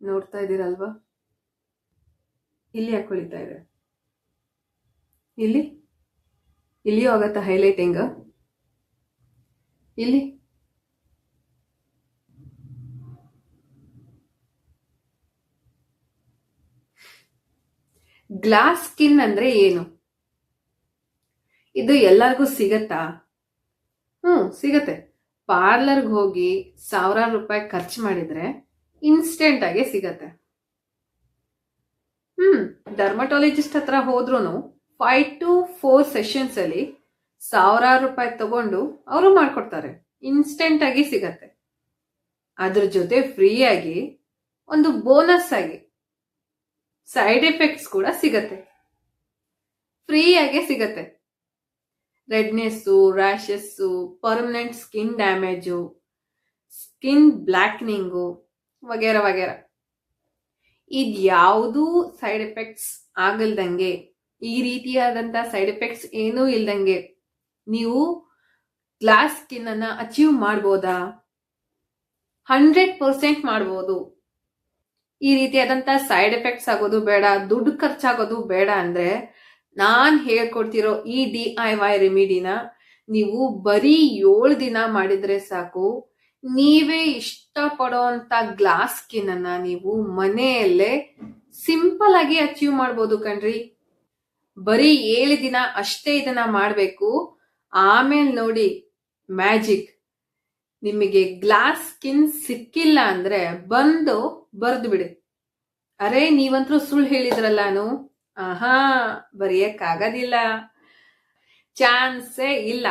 ನೋಡ್ತಾ ಇದ್ದೀರಲ್ವಾ? ಇಲ್ಲಿ ಯಾಕೆ ಹೊಳಿತಾ ಇದೆ? ಇಲ್ಲಿ? ಇಲ್ಲಿಯೂ ಆಗತ್ತಾ ಹೈಲೈಟಿಂಗ್ ಇಲ್ಲಿ? ಗ್ಲಾಸ್ ಸ್ಕಿನ್ ಅಂದ್ರೆ ಏನು? ಇದು ಎಲ್ಲರಿಗೂ ಸಿಗತ್ತಾ? ಹ್ಮ್, ಸಿಗತ್ತೆ. ಪಾರ್ಲರ್ಗೆ ಹೋಗಿ ಸಾವಿರಾರು ರೂಪಾಯಿ ಖರ್ಚು ಮಾಡಿದ್ರೆ ಇನ್ಸ್ಟೆಂಟ್ ಆಗಿ ಸಿಗತ್ತೆ. ಹ್ಮ್ ಡರ್ಮಟಾಲಜಿಸ್ಟ್ ಹತ್ರ ಹೋದ್ರೂ ಫೈವ್ ಟು ಫೋರ್ ಸೆಷನ್ಸ್ ಅಲ್ಲಿ ಸಾವಿರಾರು ರೂಪಾಯಿ ತಗೊಂಡು ಅವರು ಮಾಡ್ಕೊಡ್ತಾರೆ. ಇನ್ಸ್ಟೆಂಟ್ ಆಗಿ ಸಿಗತ್ತೆ. ಅದ್ರ ಜೊತೆ ಫ್ರೀ ಆಗಿ ಒಂದು ಬೋನಸ್ ಆಗಿ ಸೈಡ್ ಎಫೆಕ್ಟ್ಸ್ ಕೂಡ ಸಿಗತ್ತೆ. ಫ್ರೀ ಆಗಿ ಸಿಗತ್ತೆ. Redness rashes permanent skin damage skin blackening ವಗೇರ ವಗೇರ. ಇದ್ಯಾವುದೂ ಸೈಡ್ ಎಫೆಕ್ಟ್ಸ್ ಆಗಲ್ದಂಗೆ, ಈ ರೀತಿಯಾದಂಥ ಸೈಡ್ ಎಫೆಕ್ಟ್ಸ್ ಏನೂ ಇಲ್ದಂಗೆ ನೀವು ಗ್ಲಾಸ್ ಸ್ಕಿನ್ ಅನ್ನ ಅಚೀವ್ ಮಾಡ್ಬೋದಾ? ಹಂಡ್ರೆಡ್ ಪರ್ಸೆಂಟ್ ಮಾಡ್ಬೋದು. ಈ ರೀತಿಯಾದಂಥ ಸೈಡ್ ಎಫೆಕ್ಟ್ಸ್ ಆಗೋದು ಬೇಡ, ದುಡ್ಡು ಖರ್ಚಾಗೋದು ಬೇಡ ಅಂದ್ರೆ ನಾನು ಹೇಳ್ಕೊಡ್ತಿರೋ ಈ ಡಿ ಐ ವೈ ರೆಮಿಡಿನ ನೀವು ಬರೀ ಏಳು ದಿನ ಮಾಡಿದ್ರೆ ಸಾಕು. ನೀವೇ ಇಷ್ಟಪಡೋಂತ ಗ್ಲಾಸ್ ಸ್ಕಿನ್ ಅನ್ನ ನೀವು ಮನೆಯಲ್ಲೇ ಸಿಂಪಲ್ ಆಗಿ ಅಚೀವ್ ಮಾಡ್ಬೋದು ಕಣ್ರಿ. ಬರೀ ಏಳು ದಿನ ಅಷ್ಟೇ ಇದನ್ನ ಮಾಡಬೇಕು. ಆಮೇಲೆ ನೋಡಿ, ಮ್ಯಾಜಿಕ್. ನಿಮಗೆ ಗ್ಲಾಸ್ ಸ್ಕಿನ್ ಸಿಕ್ಕಿಲ್ಲ ಅಂದ್ರೆ ಬಂದು ಬರ್ದು ಬಿಡಿ. ಅರೆ, ನೀವಂತರೂ ಸುಳ್ಳು ಹೇಳಿದ್ರಲ್ಲಾನು ಆಹಾ, ಬರೆಯಕ್ಕಾಗೋದಿಲ್ಲ. ಚಾನ್ಸೇ ಇಲ್ಲ.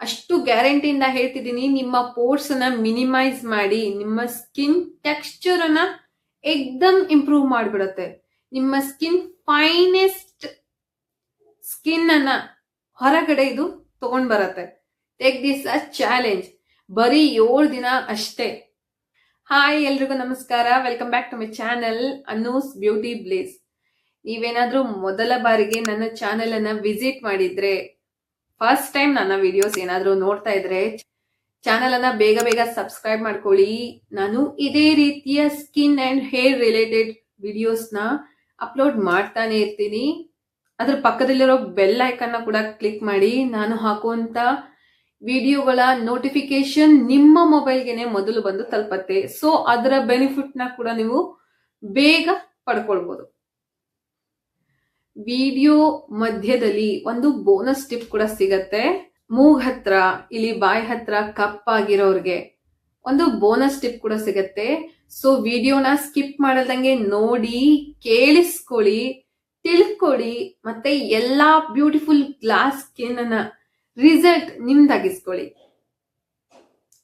ಅಷ್ಟು ಗ್ಯಾರಂಟಿಯಿಂದ ಹೇಳ್ತಿದ್ದೀನಿ, ನಿಮ್ಮ ಪೋರ್ಸ್ ಅನ್ನ ಮಿನಿಮೈಸ್ ಮಾಡಿ, ನಿಮ್ಮ ಸ್ಕಿನ್ ಟೆಕ್ಸ್ಚರ್ ಅನ್ನ ಎಕ್ದಮ್ ಇಂಪ್ರೂವ್ ಮಾಡಿಬಿಡುತ್ತೆ. ನಿಮ್ಮ ಸ್ಕಿನ್ ಫೈನೆಸ್ಟ್ ಸ್ಕಿನ್ ಅನ್ನ ಹೊರಗಡೆ ಇದು ತಗೊಂಡ್ ಬರತ್ತೆ ಟೇಕ್ ದಿಸ್ ಅ ಚಾಲೆಂಜ್ ಬರೀ ಏಳು ದಿನ ಅಷ್ಟೇ. ಹಾಯ್ ಎಲ್ರಿಗೂ ನಮಸ್ಕಾರ. Welcome back to my channel Annu's beauty blaze ನೀವೇನಾದ್ರೂ ಮೊದಲ ಬಾರಿಗೆ ನನ್ನ ಚಾನೆಲ್ ಅನ್ನ ವಿಸಿಟ್ ಮಾಡಿದ್ರೆ ಫಸ್ಟ್ ಟೈಮ್ ನನ್ನ ವಿಡಿಯೋಸ್ ಏನಾದರೂ ನೋಡ್ತಾ ಇದ್ರೆ ಚಾನಲ್ ಅನ್ನ ಬೇಗ ಬೇಗ ಸಬ್ಸ್ಕ್ರೈಬ್ ಮಾಡ್ಕೊಳ್ಳಿ. ನಾನು ಇದೇ ರೀತಿಯ ಸ್ಕಿನ್ ಅಂಡ್ ಹೇರ್ ರಿಲೇಟೆಡ್ ವಿಡಿಯೋಸ್ನ ಅಪ್ಲೋಡ್ ಮಾಡ್ತಾನೆ ಇರ್ತೀನಿ. ಅದ್ರ ಪಕ್ಕದಲ್ಲಿರೋ ಬೆಲ್ ಐಕನ್ನ ಕೂಡ ಕ್ಲಿಕ್ ಮಾಡಿ. ನಾನು ಹಾಕುವಂತ ವಿಡಿಯೋಗಳ ನೋಟಿಫಿಕೇಶನ್ ನಿಮ್ಮ ಮೊಬೈಲ್ಗೆನೆ ಮೊದಲು ಬಂದು ತಲುಪತ್ತೆ. ಸೊ ಅದರ ಬೆನಿಫಿಟ್ನ ಕೂಡ ನೀವು ಬೇಗ ಪಡ್ಕೊಳ್ಬಹುದು ವಿಡಿಯೋ ಮಧ್ಯದಲ್ಲಿ ಒಂದು ಬೋನಸ್ ಟಿಪ್ ಕೂಡ ಸಿಗತ್ತೆ. ಮೂಗ್ ಹತ್ರ ಇಲ್ಲಿ ಬಾಯಿ ಹತ್ರ ಕಪ್ಪಾಗಿರೋರ್ಗೆ ಒಂದು ಬೋನಸ್ ಟಿಪ್ ಕೂಡ ಸಿಗತ್ತೆ. ಸೊ ವಿಡಿಯೋನ ಸ್ಕಿಪ್ ಮಾಡಲ್ದಂಗೆ ನೋಡಿ, ಕೇಳಿಸ್ಕೊಳ್ಳಿ, ತಿಳ್ಕೊಳ್ಳಿ, ಮತ್ತೆ ಎಲ್ಲಾ ಬ್ಯೂಟಿಫುಲ್ ಗ್ಲಾಸ್ ಸ್ಕಿನ್ ಅನ್ನ ರಿಸಲ್ಟ್ ನಿಮ್ದಾಗಿಸ್ಕೊಳ್ಳಿ.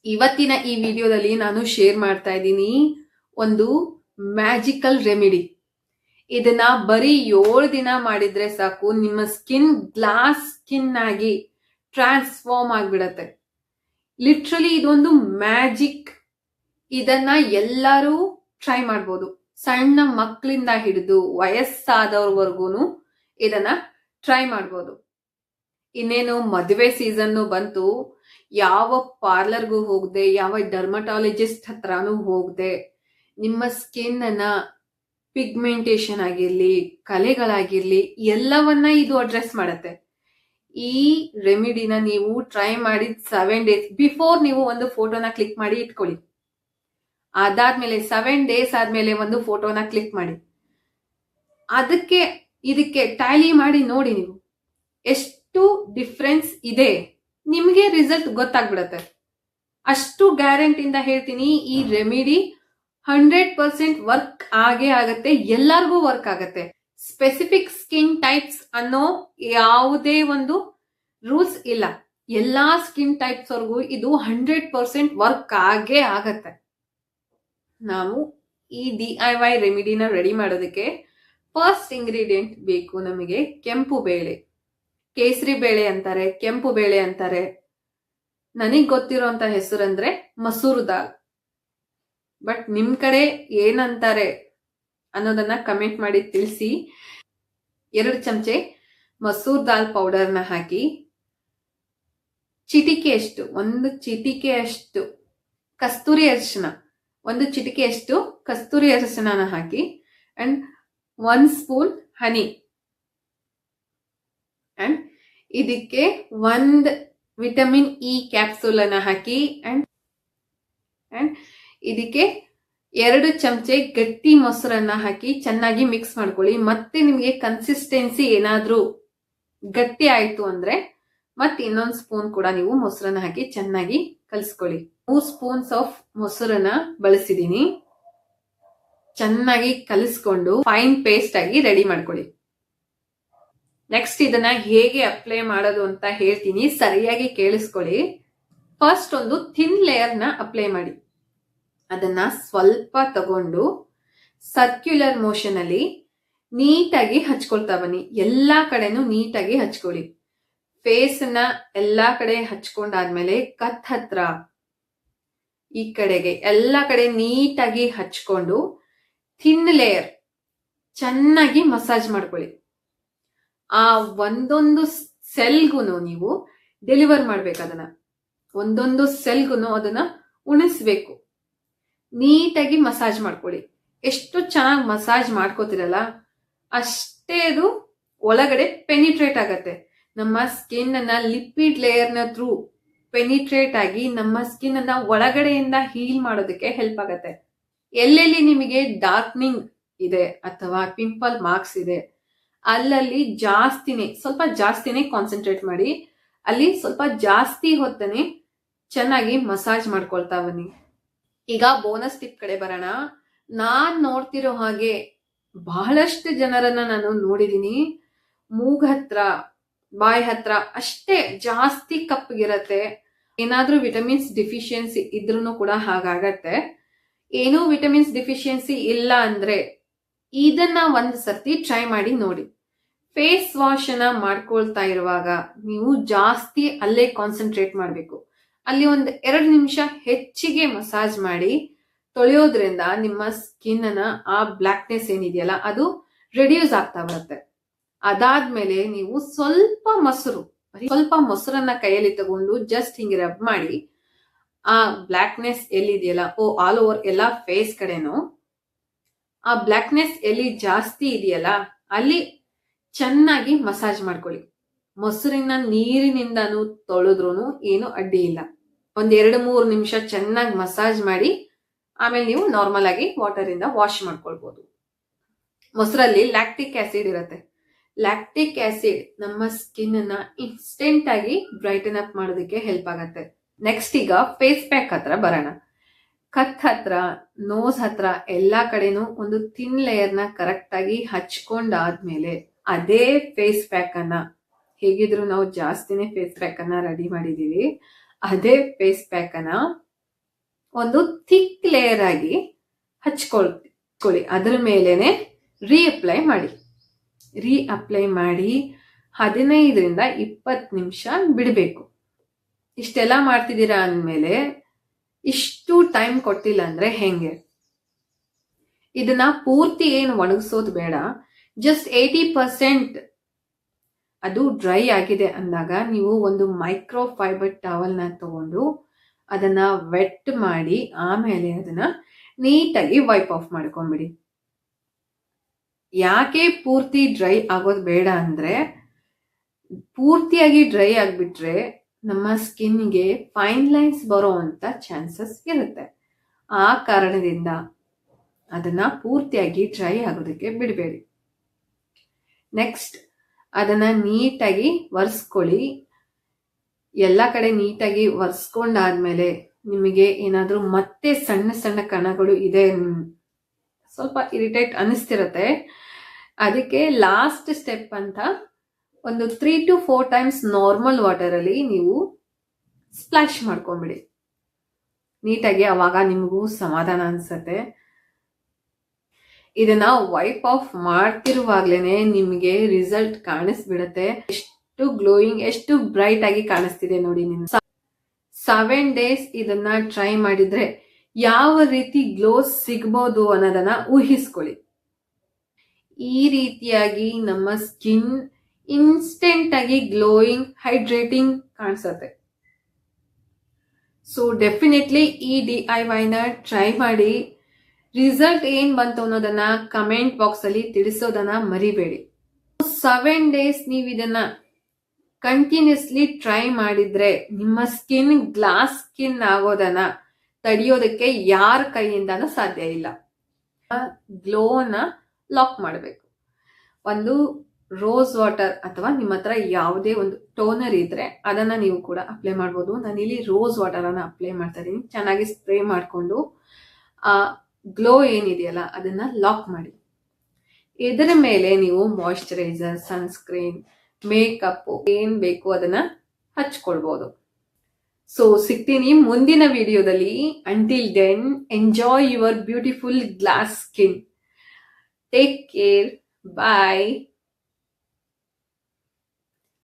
ಇವತ್ತಿನ ಈ ವಿಡಿಯೋದಲ್ಲಿ ನಾನು ಶೇರ್ ಮಾಡ್ತಾ ಇದ್ದೀನಿ ಒಂದು ಮ್ಯಾಜಿಕಲ್ ರೆಮಿಡಿ ಇದನ್ನ ಬರೀ ಏಳು ದಿನ ಮಾಡಿದ್ರೆ ಸಾಕು, ನಿಮ್ಮ ಸ್ಕಿನ್ ಗ್ಲಾಸ್ ಸ್ಕಿನ್ ಆಗಿ ಟ್ರಾನ್ಸ್ಫಾರ್ಮ್ ಆಗ್ಬಿಡತ್ತೆ. ಲಿಟ್ರಲಿ ಇದೊಂದು ಮ್ಯಾಜಿಕ್ ಇದನ್ನ ಎಲ್ಲರೂ ಟ್ರೈ ಮಾಡ್ಬೋದು. ಸಣ್ಣ ಮಕ್ಕಳಿಂದ ಹಿಡಿದು ವಯಸ್ಸಾದವ್ರವರೆಗೂ ಇದನ್ನ ಟ್ರೈ ಮಾಡ್ಬೋದು. ಇನ್ನೇನು ಮದುವೆ ಸೀಸನ್ನು ಬಂತು, ಯಾವ ಪಾರ್ಲರ್ಗೂ ಹೋಗದೆ, ಯಾವ ಡರ್ಮಟಾಲಜಿಸ್ಟ್ ಹತ್ರನೂ ಹೋಗದೆ, ನಿಮ್ಮ ಸ್ಕಿನ್ ಅನ್ನ ಪಿಗ್ಮೆಂಟೇಶನ್ ಆಗಿರಲಿ, ಕಲೆಗಳಾಗಿರಲಿ, ಎಲ್ಲವನ್ನ ಇದು ಅಡ್ರೆಸ್ ಮಾಡುತ್ತೆ. ಈ ರೆಮಿಡಿನ ನೀವು ಟ್ರೈ ಮಾಡಿದ ಸೆವೆನ್ ಡೇಸ್ ಬಿಫೋರ್ ನೀವು ಒಂದು ಫೋಟೋನ ಕ್ಲಿಕ್ ಮಾಡಿ ಇಟ್ಕೊಳ್ಳಿ. ಅದಾದ್ಮೇಲೆ ಸೆವೆನ್ ಡೇಸ್ ಆದ್ಮೇಲೆ ಒಂದು ಫೋಟೋನ ಕ್ಲಿಕ್ ಮಾಡಿ. ಅದಕ್ಕೆ ಇದಕ್ಕೆ ಟ್ಯಾಲಿ ಮಾಡಿ ನೋಡಿ ನೀವು. ಎಷ್ಟು ಡಿಫ್ರೆನ್ಸ್ ಇದೆ. ನಿಮಗೆ ರಿಸಲ್ಟ್ ಗೊತ್ತಾಗ್ಬಿಡತ್ತೆ. ಅಷ್ಟು ಗ್ಯಾರಂಟಿಯಿಂದ ಹೇಳ್ತೀನಿ ಈ ರೆಮಿಡಿ ಹಂಡ್ರೆಡ್ ಪರ್ಸೆಂಟ್ ವರ್ಕ್ ಆಗೇ ಆಗತ್ತೆ, ಎಲ್ಲರಿಗೂ ವರ್ಕ್ ಆಗತ್ತೆ. ಸ್ಪೆಸಿಫಿಕ್ ಸ್ಕಿನ್ ಟೈಪ್ಸ್ ಅನ್ನೋ ಯಾವುದೇ ಒಂದು ರೂಲ್ಸ್ ಇಲ್ಲ. ಎಲ್ಲಾ ಸ್ಕಿನ್ ಟೈಪ್ಸ್ ಅವ್ರಿಗೂ ಇದು ಹಂಡ್ರೆಡ್ ಪರ್ಸೆಂಟ್ ವರ್ಕ್ ಆಗೇ ಆಗತ್ತೆ. ನಾವು ಈ ಡಿ ಐ ವೈ ರೆಮಿಡಿನ ರೆಡಿ ಮಾಡೋದಕ್ಕೆ ಫಸ್ಟ್ ಇಂಗ್ರೀಡಿಯೆಂಟ್ ಬೇಕು ನಮಗೆ, ಕೆಂಪು ಬೇಳೆ. ಕೇಸರಿ ಬೇಳೆ ಅಂತಾರೆ, ಕೆಂಪು ಬೇಳೆ ಅಂತಾರೆ. ನನಗ್ ಗೊತ್ತಿರೋಂತ ಹೆಸರಂದ್ರೆ ಮಸೂರು ದಾಲ್. ಬಟ್ ನಿಮ್ ಕಡೆ ಏನಂತಾರೆ ಅನ್ನೋದನ್ನ ಕಮೆಂಟ್ ಮಾಡಿ ತಿಳಿಸಿ. ಎರಡು ಚಮಚೆ ಮಸೂರ್ ದಾಲ್ ಪೌಡರ್ನ ಹಾಕಿ. ಚಿಟಿಕೆಯಷ್ಟು ಒಂದು ಚಿಟಿಕೆಯಷ್ಟು ಕಸ್ತೂರಿ ಅರಿಶಿನ ಒಂದು ಚಿಟಿಕೆಯಷ್ಟು ಕಸ್ತೂರಿ ಅರಿಶಿನ ಹಾಕಿ. And one spoon honey and ಇದಕ್ಕೆ ಒಂದ್ ವಿಟಮಿನ್ ಇ ಕ್ಯಾಪ್ಸೂಲ್ ಅನ್ನ ಹಾಕಿ. ಅಂಡ್ ಅಂಡ್ ಇದಕ್ಕೆ ಎರಡು ಚಮಚೆ ಗಟ್ಟಿ ಮೊಸರನ್ನ ಹಾಕಿ ಚೆನ್ನಾಗಿ ಮಿಕ್ಸ್ ಮಾಡ್ಕೊಳ್ಳಿ. ಮತ್ತೆ ನಿಮಗೆ ಕನ್ಸಿಸ್ಟೆನ್ಸಿ ಏನಾದ್ರೂ ಗಟ್ಟಿ ಆಯ್ತು ಅಂದ್ರೆ ಮತ್ತೆ ಇನ್ನೊಂದು ಸ್ಪೂನ್ ಕೂಡ ನೀವು ಮೊಸರನ್ನ ಹಾಕಿ ಚೆನ್ನಾಗಿ ಕಲಿಸ್ಕೊಳ್ಳಿ. ಮೂರ್ ಸ್ಪೂನ್ಸ್ ಆಫ್ ಮೊಸರನ್ನ ಬಳಸಿದೀನಿ. ಚೆನ್ನಾಗಿ ಕಲಿಸ್ಕೊಂಡು ಫೈನ್ ಪೇಸ್ಟ್ ಆಗಿ ರೆಡಿ ಮಾಡ್ಕೊಳ್ಳಿ. ನೆಕ್ಸ್ಟ್ ಇದನ್ನ ಹೇಗೆ ಅಪ್ಲೈ ಮಾಡೋದು ಅಂತ ಹೇಳ್ತೀನಿ. ಸರಿಯಾಗಿ ಕೇಳಿಸ್ಕೊಳ್ಳಿ. ಫಸ್ಟ್ ಒಂದು ಥಿನ್ ಲೇಯರ್ನ ಅಪ್ಲೈ ಮಾಡಿ. ಅದನ್ನ ಸ್ವಲ್ಪ ತಗೊಂಡು ಸರ್ಕ್ಯುಲರ್ ಮೋಷನ್ ಅಲ್ಲಿ ನೀಟಾಗಿ ಹಚ್ಕೊಳ್ತಾ ಬನ್ನಿ. ಎಲ್ಲಾ ಕಡೆನೂ ನೀಟಾಗಿ ಹಚ್ಕೊಳ್ಳಿ. ಫೇಸ್ನ ಎಲ್ಲಾ ಕಡೆ ಹಚ್ಕೊಂಡಾದ್ಮೇಲೆ ಕತ್ ಹತ್ರ ಈ ಕಡೆಗೆ ಎಲ್ಲಾ ಕಡೆ ನೀಟಾಗಿ ಹಚ್ಕೊಂಡು ಥಿನ್ ಲೇಯರ್ ಚೆನ್ನಾಗಿ ಮಸಾಜ್ ಮಾಡ್ಕೊಳ್ಳಿ. ಆ ಒಂದೊಂದು ಸೆಲ್ಗೂ ನೀವು ಡೆಲಿವರ್ ಮಾಡ್ಬೇಕು ಅದನ್ನ. ಒಂದೊಂದು ಸೆಲ್ಗುನು ಅದನ್ನ ಉಣಿಸ್ಬೇಕು. ನೀಟಾಗಿ ಮಸಾಜ್ ಮಾಡ್ಕೊಳ್ಳಿ. ಎಷ್ಟು ಚೆನ್ನಾಗಿ ಮಸಾಜ್ ಮಾಡ್ಕೋತಿರಲ್ಲ, ಅಷ್ಟೇ ಅದು ಒಳಗಡೆ ಪೆನಿಟ್ರೇಟ್ ಆಗತ್ತೆ. ನಮ್ಮ ಸ್ಕಿನ್ ಅನ್ನ ಲಿಪಿಡ್ ಲೇಯರ್ನ ಥ್ರೂ ಪೆನಿಟ್ರೇಟ್ ಆಗಿ ನಮ್ಮ ಸ್ಕಿನ್ ಅನ್ನ ಒಳಗಡೆಯಿಂದ ಹೀಲ್ ಮಾಡೋದಕ್ಕೆ ಹೆಲ್ಪ್ ಆಗತ್ತೆ. ಎಲ್ಲೆಲ್ಲಿ ನಿಮಗೆ ಡಾರ್ಕ್ನಿಂಗ್ ಇದೆ ಅಥವಾ ಪಿಂಪಲ್ ಮಾರ್ಕ್ಸ್ ಇದೆ, ಅಲ್ಲಲ್ಲಿ ಜಾಸ್ತಿನೇ, ಸ್ವಲ್ಪ ಜಾಸ್ತಿನೇ ಕಾನ್ಸಂಟ್ರೇಟ್ ಮಾಡಿ, ಅಲ್ಲಿ ಸ್ವಲ್ಪ ಜಾಸ್ತಿ ಹೊತ್ತನೆ ಚೆನ್ನಾಗಿ ಮಸಾಜ್ ಮಾಡ್ಕೊಳ್ತಾ ಬನ್ನಿ. ಈಗ ಬೋನಸ್ ಟಿಪ್ ಕಡೆ ಬರೋಣ. ನಾನ್ ನೋಡ್ತಿರೋ ಹಾಗೆ ಬಹಳಷ್ಟು ಜನರನ್ನ ನಾನು ನೋಡಿದೀನಿ. ಮೂಗ್ ಹತ್ರ, ಬಾಯ್ ಹತ್ರ ಅಷ್ಟೇ ಜಾಸ್ತಿ ಕಪ್ಪಗಿರತ್ತೆ. ಏನಾದ್ರೂ ವಿಟಮಿನ್ಸ್ ಡಿಫಿಷಿಯನ್ಸಿ ಇದ್ರೂ ಕೂಡ ಹಾಗಾಗತ್ತೆ. ಏನೂ ವಿಟಮಿನ್ಸ್ ಡಿಫಿಷಿಯನ್ಸಿ ಇಲ್ಲ ಅಂದ್ರೆ ಇದನ್ನ ಒಂದ್ ಸರ್ತಿ ಟ್ರೈ ಮಾಡಿ ನೋಡಿ. ಫೇಸ್ ವಾಶ್ ಅನ್ನ ಮಾಡ್ಕೊಳ್ತಾ ಇರುವಾಗ ನೀವು ಜಾಸ್ತಿ ಅಲ್ಲೇ ಕಾನ್ಸಂಟ್ರೇಟ್ ಮಾಡಬೇಕು. ಅಲ್ಲಿ ಒಂದು ಎರಡು ನಿಮಿಷ ಹೆಚ್ಚಿಗೆ ಮಸಾಜ್ ಮಾಡಿ ತೊಳೆಯೋದ್ರಿಂದ ನಿಮ್ಮ ಸ್ಕಿನ್ ಆ ಬ್ಲ್ಯಾಕ್ನೆಸ್ ಏನಿದೆಯಲ್ಲ, ಅದು ರೆಡ್ಯೂಸ್ ಆಗ್ತಾ ಬರುತ್ತೆ. ಅದಾದ್ಮೇಲೆ ನೀವು ಸ್ವಲ್ಪ ಮೊಸರು ಸ್ವಲ್ಪ ಮೊಸರನ್ನ ಕೈಯಲ್ಲಿ ತಗೊಂಡು ಜಸ್ಟ್ ಹಿಂಗೆ ರಬ್ ಮಾಡಿ, ಆ ಬ್ಲ್ಯಾಕ್ನೆಸ್ ಎಲ್ಲಿದೆಯಲ್ಲ, ಓ, ಆಲ್ ಓವರ್ ಎಲ್ಲ ಫೇಸ್ ಕಡೆನೂ, ಆ ಬ್ಲ್ಯಾಕ್ನೆಸ್ ಎಲ್ಲಿ ಜಾಸ್ತಿ ಇದೆಯಲ್ಲ, ಅಲ್ಲಿ ಚೆನ್ನಾಗಿ ಮಸಾಜ್ ಮಾಡ್ಕೊಳ್ಳಿ. ಮೊಸರಿನ ನೀರಿನಿಂದನೂ ತೊಳೆದ್ರೂ ಏನು ಅಡ್ಡಿ ಇಲ್ಲ. ಒಂದ್ ಎರಡು ಮೂರು ನಿಮಿಷ ಚೆನ್ನಾಗಿ ಮಸಾಜ್ ಮಾಡಿ, ಆಮೇಲೆ ನೀವು ನಾರ್ಮಲ್ ಆಗಿ ವಾಟರ್ ಇಂದ ವಾಶ್ ಮಾಡ್ಕೊಳ್ಬಹುದು ಮೊಸರಲ್ಲಿ ಲ್ಯಾಕ್ಟಿಕ್ ಆಸಿಡ್ ಇರುತ್ತೆ. ಲ್ಯಾಕ್ಟಿಕ್ ಆಸಿಡ್ ನಮ್ಮ ಸ್ಕಿನ್ ಅನ್ನ ಇನ್ಸ್ಟೆಂಟ್ ಆಗಿ ಬ್ರೈಟನ್ ಅಪ್ ಮಾಡೋದಕ್ಕೆ ಹೆಲ್ಪ್ ಆಗತ್ತೆ. ನೆಕ್ಸ್ಟ್ ಈಗ ಫೇಸ್ ಪ್ಯಾಕ್ ಹತ್ರ ಬರೋಣ. ಕತ್ ಹತ್ರ ನೋಸ್ ಹತ್ರ ಎಲ್ಲಾ ಕಡೆನೂ ಒಂದು ಥಿನ್ ಲೇಯರ್ನ ಕರೆಕ್ಟ್ ಆಗಿ ಹಚ್ಕೊಂಡಾದ್ಮೇಲೆ ಅದೇ ಫೇಸ್ ಪ್ಯಾಕ್ ಅನ್ನ ಹೇಗಿದ್ರು ನಾವು ಜಾಸ್ತಿನೇ ಫೇಸ್ ಪ್ಯಾಕ್ ಅನ್ನ ರೆಡಿ ಮಾಡಿದೀವಿ. ಅದೇ ಫೇಸ್ ಪ್ಯಾಕ್ ಅನ್ನ ಒಂದು ಥಿಕ್ ಲೇಯರ್ ಆಗಿ ಹಚ್ಕೊಳ್ಕೊಳ್ಳಿ. ಅದ್ರ ಮೇಲೇನೆ ರೀಅಪ್ಲೈ ಮಾಡಿ. ರೀ ಅಪ್ಲೈ ಮಾಡಿ ಹದಿನೈದರಿಂದ ಇಪ್ಪತ್ತು ನಿಮಿಷ ಬಿಡಬೇಕು. ಇಷ್ಟೆಲ್ಲ ಮಾಡ್ತಿದ್ದೀರಾ ಅಂದಮೇಲೆ ಇಷ್ಟು ಟೈಮ್ ಕೊಟ್ಟಿಲ್ಲ ಅಂದ್ರೆ ಹೆಂಗೆ? ಇದನ್ನ ಪೂರ್ತಿ ಏನು ಒಣಗಿಸೋದು ಬೇಡ. ಜಸ್ಟ್ ಏಯ್ಟಿ ಪರ್ಸೆಂಟ್ ಅದು ಡ್ರೈ ಆಗಿದೆ ಅಂದಾಗ ನೀವು ಒಂದು ಮೈಕ್ರೋ ಫೈಬರ್ ಟವಲ್ನ ತಗೊಂಡು ಅದನ್ನ ವೆಟ್ ಮಾಡಿ ಆಮೇಲೆ ಅದನ್ನ ನೀಟಾಗಿ ವೈಪ್ ಆಫ್ ಮಾಡ್ಕೊಂಬಿಡಿ. ಯಾಕೆ ಪೂರ್ತಿ ಡ್ರೈ ಆಗೋದು ಬೇಡ ಅಂದ್ರೆ ಪೂರ್ತಿಯಾಗಿ ಡ್ರೈ ಆಗಿಬಿಟ್ರೆ ನಮ್ಮ ಸ್ಕಿನ್ಗೆ ಫೈನ್ ಲೈನ್ಸ್ ಬರೋ ಅಂತ ಚಾನ್ಸಸ್ ಇರುತ್ತೆ. ಆ ಕಾರಣದಿಂದ ಅದನ್ನ ಪೂರ್ತಿಯಾಗಿ ಡ್ರೈ ಆಗೋದಕ್ಕೆ ಬಿಡಬೇಡಿ. ನೆಕ್ಸ್ಟ್ ಅದನ್ನ ನೀಟಾಗಿ ಒರೆಸ್ಕೊಳ್ಳಿ. ಎಲ್ಲ ಕಡೆ ನೀಟಾಗಿ ಒರೆಸ್ಕೊಂಡಾದ್ಮೇಲೆ ನಿಮಗೆ ಏನಾದರೂ ಮತ್ತೆ ಸಣ್ಣ ಸಣ್ಣ ಕಣಗಳು ಇದೆ ಸ್ವಲ್ಪ ಇರಿಟೇಟ್ ಅನಿಸ್ತಿರತ್ತೆ. ಅದಕ್ಕೆ ಲಾಸ್ಟ್ ಸ್ಟೆಪ್ ಅಂತ ಒಂದು three to four times normal water ಅಲ್ಲಿ ನೀವು ಸ್ಪ್ಲಾಶ್ ಮಾಡ್ಕೊಂಬಿಡಿ. ನೀಟಾಗಿ ಅವಾಗ ನಿಮಗೂ ಸಮಾಧಾನ ಅನ್ಸತ್ತೆ. ಇದನ್ನ ವೈಪ್ ಆಫ್ ಮಾಡ್ತಿರುವಾಗ್ಲೇನೆ ನಿಮಗೆ ರಿಸಲ್ಟ್ ಕಾಣಿಸ್ಬಿಡತ್ತೆ. ಎಷ್ಟು ಗ್ಲೋಯಿಂಗ್ ಎಷ್ಟು ಬ್ರೈಟ್ ಆಗಿ ಕಾಣಿಸ್ತಿದೆ ನೋಡಿ ನಿಮ್ ಸೆವೆನ್ ಡೇಸ್ ಇದನ್ನ ಟ್ರೈ ಮಾಡಿದ್ರೆ ಯಾವ ರೀತಿ ಗ್ಲೋ ಸಿಗ್ಬೋದು ಅನ್ನೋದನ್ನ ಊಹಿಸ್ಕೊಳ್ಳಿ. ಈ ರೀತಿಯಾಗಿ ನಮ್ಮ ಸ್ಕಿನ್ ಇನ್ಸ್ಟೆಂಟ್ ಆಗಿ ಗ್ಲೋಯಿಂಗ್ ಹೈಡ್ರೇಟಿಂಗ್ ಕಾಣಿಸುತ್ತೆ. ಸೊ ಡೆಫಿನೆಟ್ಲಿ ಈ ಡಿ ಐ ವೈನ ಟ್ರೈ ಮಾಡಿ ರಿಸಲ್ಟ್ ಏನ್ ಬಂತು ಅನ್ನೋದನ್ನ ಕಮೆಂಟ್ ಬಾಕ್ಸ್ ಅಲ್ಲಿ ತಿಳಿಸೋದನ್ನ ಮರಿಬೇಡಿ. ಸೆವೆನ್ ಡೇಸ್ ನೀವು ಇದನ್ನ ಕಂಟಿನ್ಯೂಸ್ಲಿ ಟ್ರೈ ಮಾಡಿದ್ರೆ ನಿಮ್ಮ ಸ್ಕಿನ್ ಗ್ಲಾಸ್ ಸ್ಕಿನ್ ಆಗೋದನ್ನ ತಡೆಯೋದಕ್ಕೆ ಯಾರ ಕೈಯಿಂದನೂ ಸಾಧ್ಯ ಇಲ್ಲ. ಗ್ಲೋನ ಲಾಕ್ ಮಾಡಬೇಕು. ಒಂದು ರೋಸ್ ವಾಟರ್ ಅಥವಾ ನಿಮ್ಮ ಹತ್ರ ಯಾವುದೇ ಒಂದು ಟೋನರ್ ಇದ್ರೆ ಅದನ್ನ ನೀವು ಕೂಡ ಅಪ್ಲೈ ಮಾಡ್ಬೋದು. ನಾನಿಲ್ಲಿ ರೋಸ್ ವಾಟರ್ ಅನ್ನ ಅಪ್ಲೈ ಮಾಡ್ತಾ ಇದ್ದೀನಿ ಚೆನ್ನಾಗಿ ಸ್ಪ್ರೇ ಮಾಡಿಕೊಂಡು, ಆ ಗ್ಲೋ ಏನಿದೆಯಲ್ಲ, ಅದನ್ನ ಲಾಕ್ ಮಾಡಿ. ಇದರ ಮೇಲೆ ನೀವು ಮಾಯಿಶ್ಚರೈಸರ್ ಸನ್ಸ್ಕ್ರೀನ್ ಮೇಕಪ್ ಏನ್ ಬೇಕು ಅದನ್ನ ಹಚ್ಕೊಳ್ಬಹುದು ಸೊ ಸಿಗ್ತೀನಿ ಮುಂದಿನ ವಿಡಿಯೋದಲ್ಲಿ. Until then enjoy your beautiful glass skin take care bye